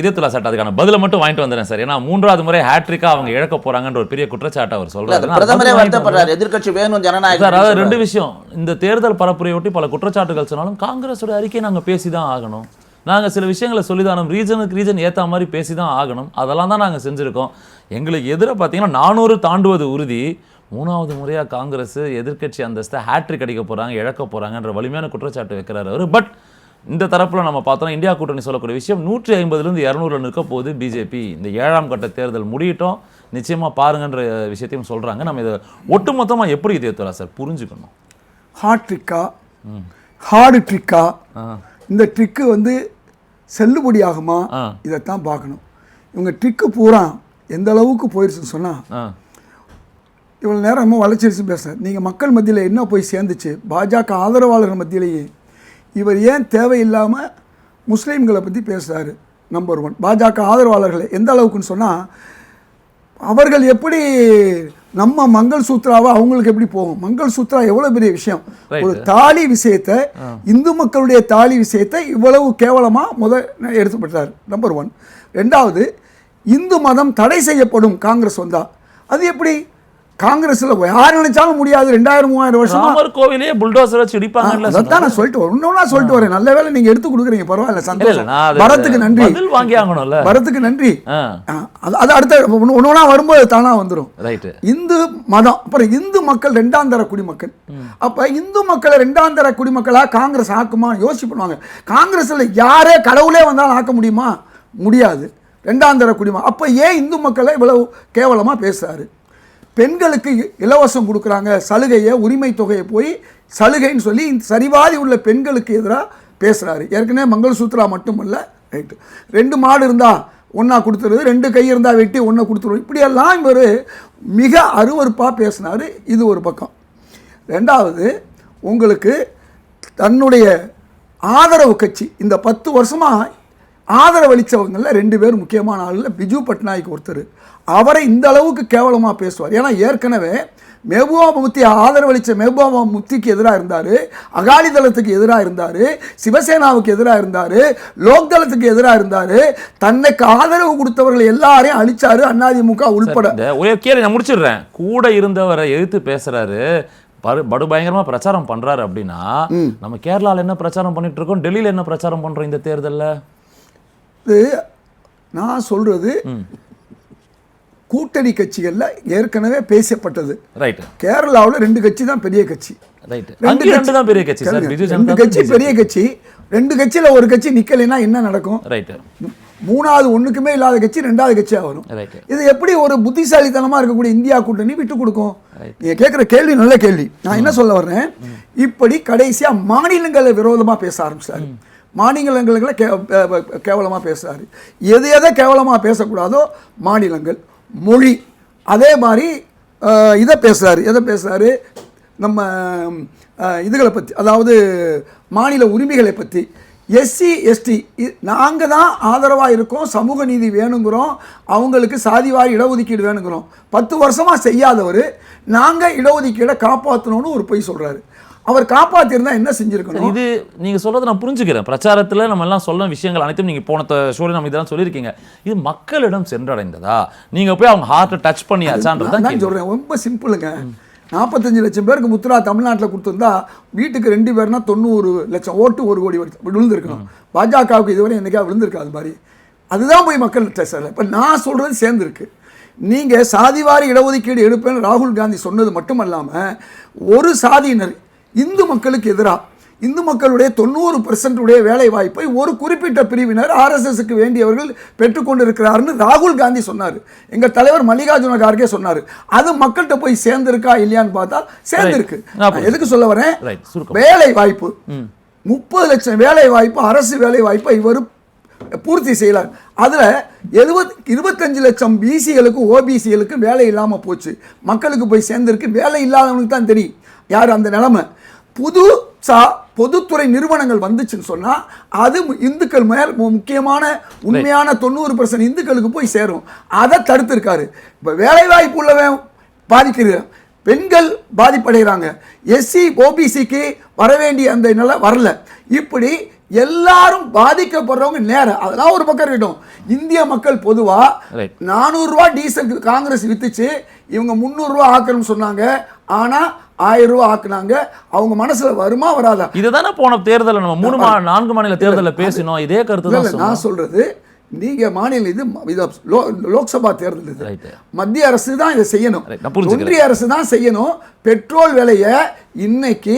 இதயத்துலா sir அதுக்கான பதில மட்டும் வாங்கிட்டு வந்துறேன் சார். ஏன்னா மூன்றாவது முறை ஹேட்ரிக்கா அவங்க இழக்க போறாங்கன்ற ஒரு பெரிய குற்றச்சாட்டு அவர் சொல்றாரு. எதிர்க்கட்சி வேணும் சார் ஜனநாயகம் அதாவது ரெண்டு விஷயம். இந்த தேர்தல் பரப்புரையொட்டி பல குற்றச்சாட்டுகள் சொன்னாலும் காங்கிரஸோட அறிக்கையை நாங்க பேசி தான் ஆகணும். நாங்க சில விஷயங்களை சொல்லிதானோம். ரீஜனுக்கு ரீஜன் ஏத்த மாதிரி பேசி தான் ஆகணும். அதெல்லாம் தான் நாங்க செஞ்சிருக்கோம். எங்களுக்கு எதிராக பார்த்தீங்கன்னா நானூறு தாண்டுவது உறுதி. மூணாவது முறையா காங்கிரஸ் எதிர்க்கட்சி அந்தஸ்தை ஹேட்ரிக் அடிக்க போறாங்க இழக்க போறாங்கன்ற வலிமையான குற்றச்சாட்டு வைக்கிறாரு அவர். பட் இந்த தரப்புல நம்ம பார்த்தோம்னா இந்தியா கூட்டணி சொல்லக்கூடிய விஷயம் நூற்றி ஐம்பதுலேருந்து இரநூறுல நிற்க போகுது பிஜேபி இந்த ஏழாம் கட்ட தேர்தல் முடியட்டும். நிச்சயமா பாருங்கன்ற விஷயத்தையும் சொல்றாங்க. நம்ம இதை ஒட்டுமொத்தமா எப்படி இதை ஏற்றுறா சார்? புரிஞ்சுக்கணும். ஹார்ட் ட்ரிக்கா ஹார்டு ட்ரிக்கா இந்த ட்ரிக்கு வந்து செல்லுபடியாகுமா ஆ. இதைத்தான் பார்க்கணும். இவங்க ட்ரிக்கு பூரா எந்த அளவுக்கு போயிருச்சுன்னு சொன்னால் ஆ. இவ்வளோ நேரம் நம்ம வளர்ச்சிருச்சு பேசுகிறேன் நீங்கள் மக்கள் மத்தியில் என்ன போய் சேர்ந்துச்சு? பாஜக ஆதரவாளர்கள் மத்தியிலேயே இவர் ஏன் தேவையில்லாமல் முஸ்லீம்களை பற்றி பேசுகிறாரு நம்பர் ஒன் பாஜக ஆதரவாளர்களை எந்த அளவுக்குன்னு சொன்னால் அவர்கள் எப்படி நம்ம மங்கள் சூத்ராவை அவங்களுக்கு எப்படி போகும்? மங்கள் சூத்ரா எவ்வளவு பெரிய விஷயம். ஒரு தாலி விஷயத்தை இந்து மக்களுடைய தாலி விஷயத்தை இவ்வளவு கேவலமா முத எடுத்துப்பட்டார். நம்பர் ஒன் ரெண்டாவது இந்து மதம் தடை செய்யப்படும் காங்கிரஸ் வந்தா அது எப்படி? காங்கிரஸ்ல யார் நினைச்சாலும் முடியாது. ரெண்டாயிரம் மூவாயிரம் வருஷமா ராமர் கோவிலே புல்டோசர் வச்சு இடிப்பாங்கல்ல அதான் நான் சொல்லிட்டு வரேன் இன்னொன்னா சொல்லிட்டு வரேன். நல்ல வேளை நீங்க எடுத்து கொடுக்குறீங்க. பரவாயில்ல சந்தோஷம். பரத்துக்கு நன்றி. வாங்கி ஆகணும்ல. பரத்துக்கு நன்றி. அது அடுத்த ஒன்றா வரும்போது தானா வந்துடும் இந்து மதம் அப்புறம் இந்து மக்கள் ரெண்டாம் தர குடிமக்கள். அப்ப இந்து மக்களை ரெண்டாம் தர குடிமக்களா காங்கிரஸ் ஆக்குமா யோசிச்சு பண்ணுவாங்க. காங்கிரஸ்ல யாரே கடவுளே வந்தாலும் ஆக்க முடியுமா? முடியாது. ரெண்டாம் தர குடிம அப்ப ஏன் இந்து மக்களை இவ்வளவு கேவலமா பேசுறாரு? பெண்களுக்கு இ- இலவசம் கொடுக்குறாங்க. சலுகையை உரிமை தொகையை போய் சலுகைன்னு சொல்லி இந்த சரிவாதி உள்ள பெண்களுக்கு எதிராக பேசுகிறாரு ஏற்கனவே மங்கள்சூத்ரா மட்டுமல்ல ரைட்டு. ரெண்டு மாடு இருந்தால் ஒன்றா கொடுத்துருது ரெண்டு கை இருந்தால் வெட்டி ஒன்றை கொடுத்துருவோம் இப்படியெல்லாம் இவர் மிக அருவருப்பாக பேசினார். இது ஒரு பக்கம். ரெண்டாவது உங்களுக்கு தன்னுடைய ஆதரவு கட்சி இந்த பத்து வருஷமாக ஆதரவளித்தவங்களில் ரெண்டு பேர் முக்கியமான ஆளில் பிஜு பட்நாயக் ஒருத்தர். அவரை இந்த அளவுக்கு கேவலமாக பேசுவார். ஏன்னா ஏற்கனவே மெஹபூபா முஃப்தி ஆதரவளித்த மெஹபூபா முஃப்திக்கு எதிராக இருந்தார் அகாலிதளத்துக்கு எதிராக இருந்தார் சிவசேனாவுக்கு எதிராக இருந்தார் லோக்தளத்துக்கு எதிராக இருந்தார் தன்னைக்கு ஆதரவு கொடுத்தவர்கள் எல்லாரையும் அழிச்சாரு அதிமுக உள்பட. ஒரே கேள்வி நான் முடிச்சிடுறேன். கூட இருந்தவரை எதிர்த்து பேசுறாரு படு பயங்கரமா பிரச்சாரம் பண்றாரு அப்படின்னா நம்ம கேரளால என்ன பிரச்சாரம் பண்ணிட்டு இருக்கோம் டெல்லியில என்ன பிரச்சாரம் பண்றோம் இந்த தேர்தல்ல? இது நான் சொல்றது கூட்டணி கட்சிகள்ல ஏற்கனவே பேசப்பட்டது. கேரளாவுல ரெண்டு கட்சி தான் பெரிய கட்சி. ரெண்டு தான் பெரிய கட்சி ரெண்டு கட்சி பெரிய கட்சி. ரெண்டு கட்சியில ஒரு கட்சி நிக்கலைன்னா என்ன நடக்கும்? மூணாவது ஒண்ணுக்குமே இல்லாத கட்சி ரெண்டாவது கட்சியா வரும். இது எப்படி ஒரு புத்திசாலித்தனமா இருக்கக்கூடிய இந்தியா கூட்டணி விட்டு கொடுக்கும்? நீங்க கேட்குற கேள்வி நல்ல கேள்வி. நான் என்ன சொல்ல வர்றேன்? இப்படி கடைசியா மாநிலங்களை விரோதமா பேச ஆரம்பிச்சாரு. மாநிலங்களை கே கேவலமாக பே- எது எதை கேவலமாக பேசக்கூடாதோ மாநிலங்கள் மொழி. அதே மாதிரி இதை பேசுகிறாரு எதை பேசுகிறாரு நம்ம இதுகளை பற்றி அதாவது மாநில உரிமைகளை பற்றி எஸ்சி எஸ்டி நாங்கள் தான் ஆதரவாக இருக்கோம் சமூக நீதி வேணுங்கிறோம் அவங்களுக்கு சாதிவாரி இடஒதுக்கீடு வேணுங்கிறோம். பத்து வருஷமாக செய்யாதவர் நாங்கள் இடஒதுக்கீடை காப்பாற்றணும்னு ஒரு பொய் சொல்கிறாரு அவர் காப்பாற்றிருந்தா என்ன செஞ்சுருக்கணும்? இது நீங்க சொல்றதை நான் புரிஞ்சுக்கிறேன். பிரச்சாரத்துல நம்ம எல்லாம் சொல்ல விஷயங்கள் அனைத்தும் நீங்க போன ஷோல நம்ம இதெல்லாம் சொல்லியிருக்கீங்க. இது மக்களிடம் சென்றடைந்ததா? நீங்க போய் அவங்க ஹார்ட்டை டச் பண்ணியாச்சான்றது நான் சொல்கிறேன் ரொம்ப சிம்பிளுங்க. நாற்பத்தஞ்சு லட்சம் பேருக்கு முத்ரா தமிழ்நாட்டில் கொடுத்துருந்தா வீட்டுக்கு ரெண்டு பேர்னா தொண்ணூறு லட்சம் ஓட்டு ஒரு கோடி வரைக்கும் விழுந்திருக்கணும். பாஜகவுக்கு இதுவரை என்னைக்கா விழுந்திருக்கு அது மாதிரி? அதுதான் போய் மக்கள் பேசல இப்போ நான் சொல்கிறது சேர்ந்துருக்கு. நீங்கள் சாதிவாரி இடஒதுக்கீடு எடுப்பேன்னு ராகுல் காந்தி சொன்னது மட்டுமல்லாமல் ஒரு சாதியினர் இந்து மக்களுக்கு எதிராக இந்து மக்களுடைய தொண்ணூறு உடைய வேலை வாய்ப்பை ஒரு குறிப்பிட்ட பிரிவினர் ஆர்எஸ்எஸ்க்கு வேண்டியவர்கள் பெற்றுக்கொண்டிருக்கிறார்னு ராகுல் காந்தி சொன்னார். எங்க தலைவர் மல்லிகார்ஜுன கார்கே சொன்னார். அது மக்கள்கிட்ட போய் சேர்ந்திருக்கா இல்லையான்னு பார்த்தா சேர்ந்திருக்கு. நான் எதுக்கு சொல்ல வரேன்? வேலை வாய்ப்பு முப்பது லட்சம் வேலை வாய்ப்பு அரசு வேலை வாய்ப்பை இவர் பூர்த்தி செய்யலாம் அதுல எழுபத் இருபத்தஞ்சு லட்சம் பிசிகளுக்கும் ஓபிசிகளுக்கும் வேலை இல்லாம போச்சு. மக்களுக்கு போய் சேர்ந்திருக்கு. வேலை இல்லாதவனுக்கு தான் தெரியும். யார் அந்த நிலைமை? புது சா பொதுத்துறை நிறுவனங்கள் வந்துச்சுன்னு சொன்னா அது இந்துக்கள் மேல் முக்கியமான உண்மையான தொண்ணூறு பர்சன்ட் இந்துக்களுக்கு போய் சேரும். அதை தடுத்திருக்காரு. இப்போ வேலை வாய்ப்பு உள்ளவன் பாதிக்கிறான் பெண்கள் பாதிப்படைகிறாங்க. எஸ்சி ஓபிசிக்கு வர வேண்டிய அந்த நிலை வரல. இப்படி எல்லாரும் பாதிக்கப்படுறவங்க நேரம் அதெல்லாம் ஒரு பக்கம் இருக்கட்டும். இந்திய மக்கள் பொதுவா Right. நானூறு ரூபாய் டீசல் காங்கிரஸ் வித்துச்சு. இவங்க முந்நூறு ரூபாய் ஆக்கணும்னு சொன்னாங்க. ஆனா ஆயிரம் ரூபாய் ஆக்குனாங்க. அவங்க மனசுல வருமா வராதா? இதுதானே போன தேர்தல்ல நம்ம மூணு நான்கு மாநில தேர்தல்ல பேசினோம். இதே கருத்து தான் நான் சொல்றது நீங்க மாநில இது லோக்சபா தேர்தல் இது. மத்திய அரசு தான் இதை செய்யணும். ஒன்றிய அரசு தான் செய்யணும். பெட்ரோல் விலையை இன்னைக்கு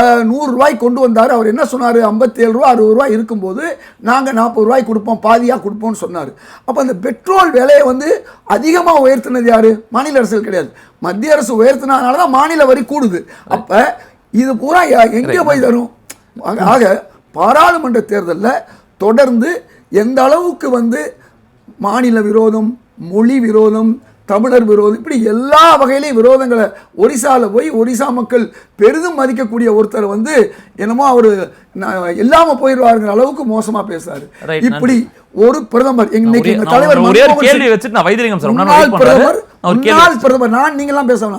நூறுரூவாய்க்கு கொண்டு வந்தார். அவர் என்ன சொன்னார்? ஐம்பத்தேழு ரூபா அறுபது ரூபாய் இருக்கும்போது நாங்கள் நாற்பது ரூபாய் கொடுப்போம் பாதியாக கொடுப்போம்னு சொன்னார். அப்போ அந்த பெட்ரோல் விலையை வந்து அதிகமாக உயர்த்தினது யார்? மாநில அரசுகள் கிடையாது. மத்திய அரசு உயர்த்தினதுனால தான் மாநில வரி கூடுது. அப்போ இது பூரா யா- எங்கே போய் தரும்? ஆக- ஆக பாராளுமன்ற தேர்தலில் தொடர்ந்து எந்த அளவுக்கு வந்து மாநில விரோதம் மொழி விரோதம் தமிழர் விரோதம் இப்படி எல்லா வகையிலையும் விரோதங்களை ஒரிசால போய் ஒரிசா மக்கள் பெரிதும் மதிக்கக்கூடிய ஒருத்தர் வந்து என்னமோ அவர் இல்லாம போயிடுவாருங்கிற அளவுக்கு மோசமா பேசுறாரு. இப்படி ஒரு பிரதமர் இன்னைக்கு தலைவர். பிரதமர் பிரதமர் நான் நீங்களாம் பேச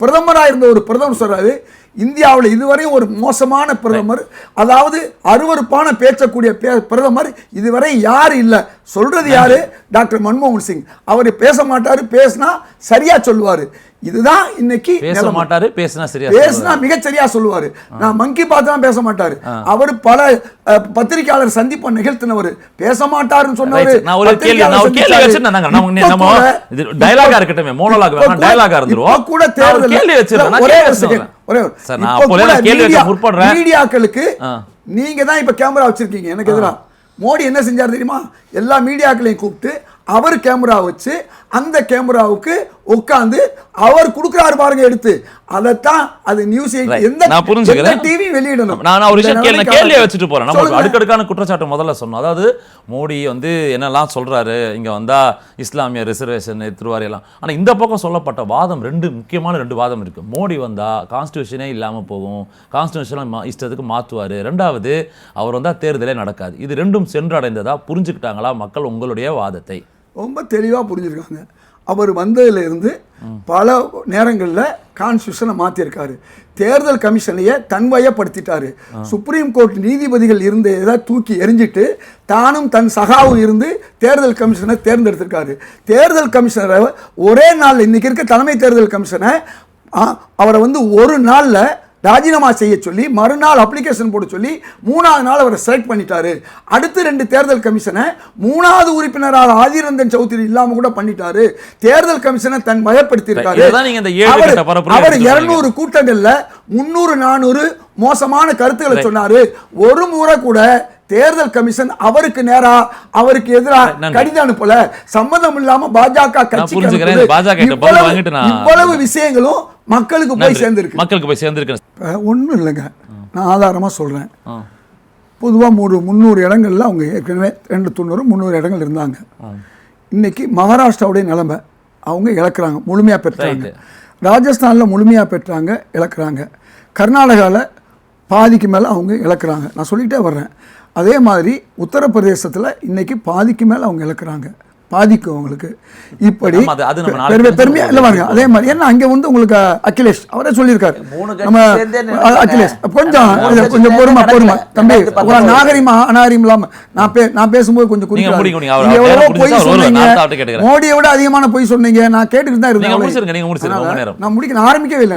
பிரதமராக இருந்த ஒரு பிரதமர் சொல்கிறாரு இந்தியாவில் இதுவரையும் ஒரு மோசமான பிரதமர் அதாவது அருவருப்பான பேசக்கூடிய பே- பிரதமர் இதுவரை யாரு இல்லை. சொல்றது யாரு? டாக்டர் மன்மோகன் சிங். அவர் பேச மாட்டார் பேசினா சரியா சொல்லுவார். இதுதான் இன்னைக்கு பேச. மாட்டாரு பேசினா சரியா பேசினா மிகச்சரியா சொல்லுவாரு. நான் மங்கி பார்த்து பேச மாட்டாரு. அவர் பல அஹ், பத்திரிக்கையாளர் சந்திப்பை நிகழ்த்தினவர். பேச மாட்டாருன்னு சொன்னவர் Right. நான் ஒரு கேள்வி நான் ஒரு கேள்வி வச்சு நான் நாங்க- நம்ம இப்ப நம்ம கூட- டயலாகா இருக்கட்டுமே மோனோலாக் வேணாம் டயலாகா கேள்வி ஒரே ஒரு சார் நான் அப்போல கேள்வி முற்படுறேன். மீடியாக்களுக்கு. நீங்க தான் இப்ப கேமரா வச்சிருக்கீங்க எனக்கு எதிரா. மோடி என்ன செஞ்சார் தெரியுமா? எல்லா மீடியாக்களையும் கூப்பிட்டு அவர் கேமரா வச்சு அந்த கேமராவுக்கு உட்கார்ந்து அவர் கொடுக்குறாரு பாருங்க எடுத்து. அதைத்தான் அது நியூஸ். எந்த நான் புரிஞ்சுக்கிறேன். டிவி வெளியிடணும்? நான் ஒரு விஷயம் கேள்வி கேள்வியை வச்சுட்டு போறேன். நம்ம. அடுக்கடுக்கான குற்றச்சாட்டு முதல்ல சொன்னோம். அதாவது மோடி வந்து என்னெல்லாம் சொல்றாரு இங்க வந்தா இஸ்லாமிய ரிசர்வேஷன் எடுத்துருவாரு எல்லாம். ஆனா இந்த பக்கம் சொல்லப்பட்ட வாதம் ரெண்டு முக்கியமான ரெண்டு வாதம் இருக்கு. மோடி வந்தா கான்ஸ்டியூஷனே இல்லாம போகும். கான்ஸ்டியூஷன் இஷ்டத்துக்கு மாத்துவாரு. ரெண்டாவது அவர் வந்தா தேர்தலே நடக்காது. இது ரெண்டும் சென்றடைந்ததா புரிஞ்சுக்கிட்டாங்களா மக்கள் உங்களுடைய வாதத்தை? ரொம்ப தெளிவாக புரிஞ்சிருக்காங்க. அவர் வந்ததுல இருந்து பல நேரங்களில் கான்ஸ்டியூஷனை மாற்றிருக்காரு தேர்தல் கமிஷனையே தன்வயப்படுத்திட்டாரு. சுப்ரீம் கோர்ட் நீதிபதிகள் இருந்து எதை தூக்கி எரிஞ்சிட்டு தானும் தன் சகாவும் இருந்து தேர்தல் கமிஷனை தேர்ந்தெடுத்திருக்காரு. தேர்தல் கமிஷனரை ஒரே நாள் இன்னைக்கு இருக்க தலைமை தேர்தல் கமிஷனை அவரை வந்து ஒரு நாளில் ராஜினாமா செய்ய சொல்லி மறுநாள் அப்ளிகேஷன் போட சொல்லி மூணாவது நாள் அவரை செலக்ட் பண்ணிட்டாரு. அடுத்து ரெண்டு தேர்தல் கமிஷனை மூணாவது உறுப்பினராக ஆதிரந்தன் சௌத்ரி இல்லாம கூட பண்ணிட்டாரு. தேர்தல் கமிஷனை தன் பரப்புரையை அவர் இருநூறு கூட்டங்கள்ல முன்னூறு நானூறு மோசமான கருத்துக்களை சொன்னாரு. ஒரு முறை கூட தேர்தல் கமிஷன் அவருக்கு நேரா அவருக்கு எதிராக. கடிதம் அனுப்பல. சம்மதம் இல்லாம பாஜக கட்சி இவ்வளவு விஷயங்களும் மக்களுக்கு போய். சேர்ந்திருக்கு. மக்களுக்கு போய் சேர்ந்திருக்கேன். இப்போ ஒன்றும் இல்லைங்க. நான் ஆதாரமாக சொல்கிறேன் ஆ. பொதுவாக ஒரு முந்நூறு இடங்கள்ல அவங்க ஏற்கனவே ரெண்டு தொண்ணூறு முந்நூறு இடங்கள் இருந்தாங்க. இன்னைக்கு மகாராஷ்டிராவுடைய நிலைமை அவங்க இழக்கிறாங்க முழுமையாக பெற்றாங்க. ராஜஸ்தானில் முழுமையாக பெற்றாங்க இழக்கிறாங்க. கர்நாடகாவில் பாதிக்கு மேலே அவங்க இழக்கிறாங்க. நான் சொல்லிகிட்டே வர்றேன். அதே மாதிரி உத்தரப்பிரதேசத்தில் இன்னைக்கு பாதிக்கு மேலே அவங்க இழக்கிறாங்க. பாதிக்கும் அவங்களுக்கு. இப்படி பெருமை- பெருமையா? இல்லை பாருங்க அதே மாதிரி. ஏன்னா அங்கே வந்து உங்களுக்கு அகிலேஷ் அவரே சொல்லியிருக்காரு. நம்ம. அகிலேஷ் கொஞ்சம் கொஞ்சம் பொறுமை பொறுமை. தம்பி. நாகரிகமா அநாகரிகம் இல்லாம நான் பே நான் பேசும்போது கொஞ்சம் எவ்வளவோ முடிஞ்சுச்சா, பொய் சொன்னீங்க. மோடியை விட அதிகமான பொய் சொன்னீங்க. நான் கேட்டுட்டு தான் இருந்தேன். நான் முடிக்க நான் ஆரம்பிக்கவே இல்லை.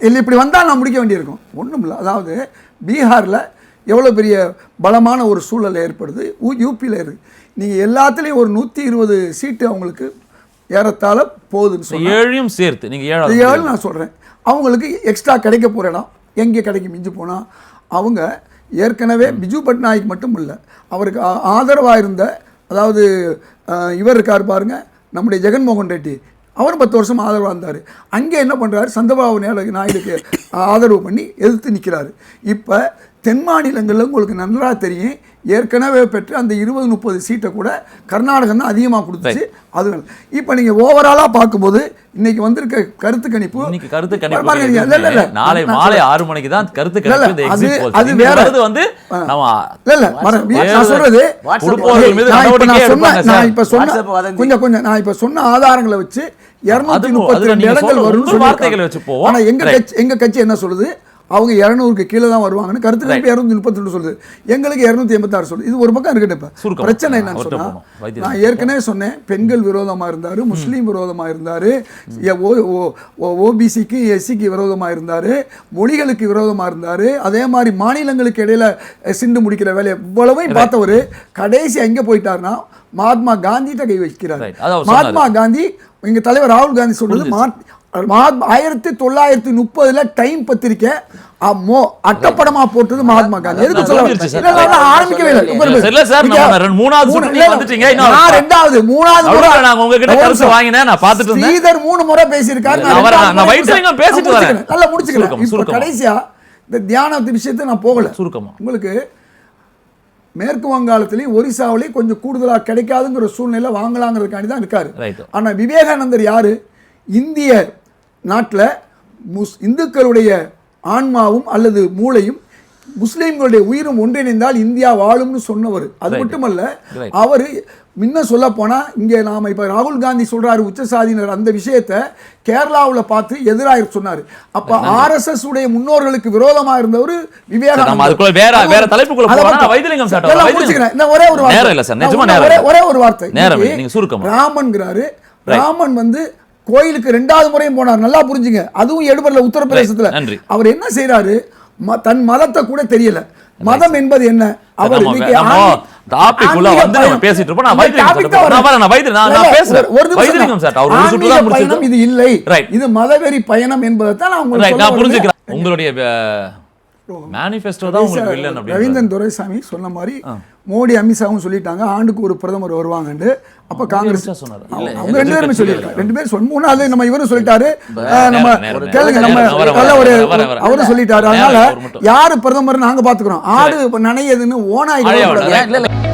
இல்லை இப்படி வந்தால் நான் முடிக்க வேண்டியிருக்கும். ஒன்றும் இல்லை அதாவது பீகாரில் எவ்வளோ பெரிய பலமான ஒரு சூழல் ஏற்படுது? யூபியில் இருக்கு நீங்கள் எல்லாத்துலேயும் ஒரு நூற்றி இருபது சீட்டு அவங்களுக்கு ஏறத்தாழ போகுதுன்னு சொன்னா ஏழையும் சேர்த்து நீங்க இது ஏழாவது ஏழு நான் சொல்கிறேன் அவங்களுக்கு எக்ஸ்ட்ரா கிடைக்க போகிற இடம் எங்கே கிடைக்கும்? மிஞ்சி போனால் அவங்க ஏற்கனவே பிஜு பட்நாயக் மட்டும் இல்லை அவருக்கு ஆதரவாக இருந்த அதாவது இவர் இருக்கார் பாருங்க நம்முடைய ஜெகன்மோகன் ரெட்டி. அவர் பத்து வருஷம் ஆதரவாக இருந்தார். அங்கே என்ன பண்ணுறாரு சந்திரபாபு நாயுடு நாயுடுக்கு ஆதரவு பண்ணி எதிர்த்து நிற்கிறாரு இப்போ தென் மாநிலங்களில் உங்களுக்கு நல்லா தெரியும் ஏற்கனவே பெற்று அந்த இருபது முப்பது சீட்டை கூட கர்நாடகம் தான் அதிகமாக கொடுத்துச்சு அது இப்போ நீங்கள் ஓவராலாக பார்க்கும்போது இன்னைக்கு வந்திருக்க கருத்து கணிப்பு இன்னைக்கு கருத்து கணிப்பு. நாளை மாலை ஆறு மணிக்கு தான் கருத்து கணிப்பு அது-. அது வேற. வருது வந்து நம்ம இல்ல இல்ல வர- நான் சொல்றது நான் சொன்ன நான். இப்ப சொன்ன. கொஞ்சம் கொஞ்சம் நான் இப்ப சொன்ன ஆதாரங்களை வச்சு இருநூத்தி முப்பத்தி ரெண்டு இடங்கள் வரும்னு வார்த்தைகளை. வச்சு எங்க. கட்சி எங்க கட்சி என்ன சொல்லுது அவங்க இரநூறுக்கு கீழே தான் வருவாங்கன்னு கருத்து கணிப்பு இரநூத்தி முப்பத்தி சொல்லுது. எங்களுக்கு இரநூத்தி எண்பத்தாறு சொல்லுது இது ஒரு பக்கம் இருக்கட்டும் இப்ப. பிரச்சனை என்னன்னு அவர்ட்ட சொன்னா போகணும். வைத்தியர் நான் ஏற்கனவே சொன்னேன் பெண்கள் விரோதமா இருந்தாரு முஸ்லீம் விரோதமா இருந்தாரு ஓபிசிக்கு எஸ்சிக்கு விரோதமா இருந்தாரு மொழிகளுக்கு விரோதமா இருந்தாரு அதே மாதிரி மாநிலங்களுக்கு இடையில சிண்டு முடிக்கிற வேலையை இவ்வளவையும் பார்த்தவர் கடைசி எங்க போயிட்டாருன்னா மகாத்மா காந்திகிட்ட கை வைக்கிறார். மகாத்மா காந்தி எங்க தலைவர் ராகுல் காந்தி சொல்றது மகாத்மா ஆயிரத்தி தொள்ளாயிரத்தி முப்பதுல டைம் பத்திரிக்கை அம்மோ அட்டப்படமா போட்டது மகாத்மா காந்தி. எதுக்கு சொல்ல ஆரம்பிக்கவே நான் ரெண்டாவது மூணாவது முறை நான் உங்ககிட்ட கருத்து. வாங்கினேன், நான் பார்த்துட்டு இருந்தேன். ஸ்ரீதர் மூணு முறை பேசியிருக்காரு. நான் பேசுறேன். பேசிட்டு வரேன். நல்லா முடிச்சுக்கிறேன். சுருக்கம், இப்போ. கடைசியா இந்த தியானத்து விஷயத்தை நான் போகல. சுருக்கமா? உங்களுக்கு மேற்கு வங்காளத்திலையும் ஒரிசாவிலையும் கொஞ்சம் கூடுதலா கிடைக்காதுங்கிற சூழ்நிலை வாங்கலாங்கிறதுக்காண்டி தான் இருக்காரு. Right. ஆனா விவேகானந்தர் யாரு? இந்திய நாட்டுல முஸ் இந்துக்களுடைய ஆன்மாவும் அல்லது மூளையும் முஸ்லிம்களுடைய உயிரும் ஒன்றிணைந்தால் இந்தியா வாழும்னு சொன்னவர். அது. மட்டுமல்ல. அவர் முன்ன சொல்ல போனா இங்க நாம இப்ப ராகுல் காந்தி சொல்றாரு உச்சசாதியினர் அந்த விஷயத்தை கேரளாவுல பார்த்து எதிராக சொன்னாரு. அப்ப ஆர்எஸ்எஸ் உடைய முன்னோர்களுக்கு விரோதமா இருந்தவர் விவேகானந்தர். ஒரே ஒரு வார்த்தை. ஒரே- ஒரே- வார்த்தை. ராமன்கிறாரு. ராமன் வந்து கோயிலுக்கு ரெண்டாவது முறையும் போனார். நல்லா புரிஞ்சுங்க. அதுவும் எடுபடல உத்தரப்பிரதேசத்துல. அவர் என்ன செய்றாரு? ம- தன் மதத்தை கூட தெரியல. மதம் என்பது என்ன? அவர் இது இல்லை. இது மதவெறி பயணம் என்பதை தான் உங்களுடைய மேனிஃபெஸ்டோ தான் உங்களுக்கு வில்லன் அப்படின்னு ரவீந்திரன் துரைசாமி சொன்ன மாதிரி மோடி அமித்ஷாவும் சொல்லிட்டாங்க. ஆண்டுக்கு ஒரு பிரதமர் வருவாங்கன்னு. அப்ப காங்கிரஸ் சொன்னாரு. அவங்க ரெண்டு பேருமே சொல்லியிருக்காங்க. ரெண்டு பேரும் சொன்ன மூணாவது நம்ம இவரும் சொல்லிட்டாரு. நம்ம கேளுங்க நம்ம ஒரு. அவரும் சொல்லிட்டாரு. அதனால. யாரு பிரதமர் நாங்க பாத்துக்கிறோம். ஆடு இப்ப நனையுதுன்னு ஓனாய்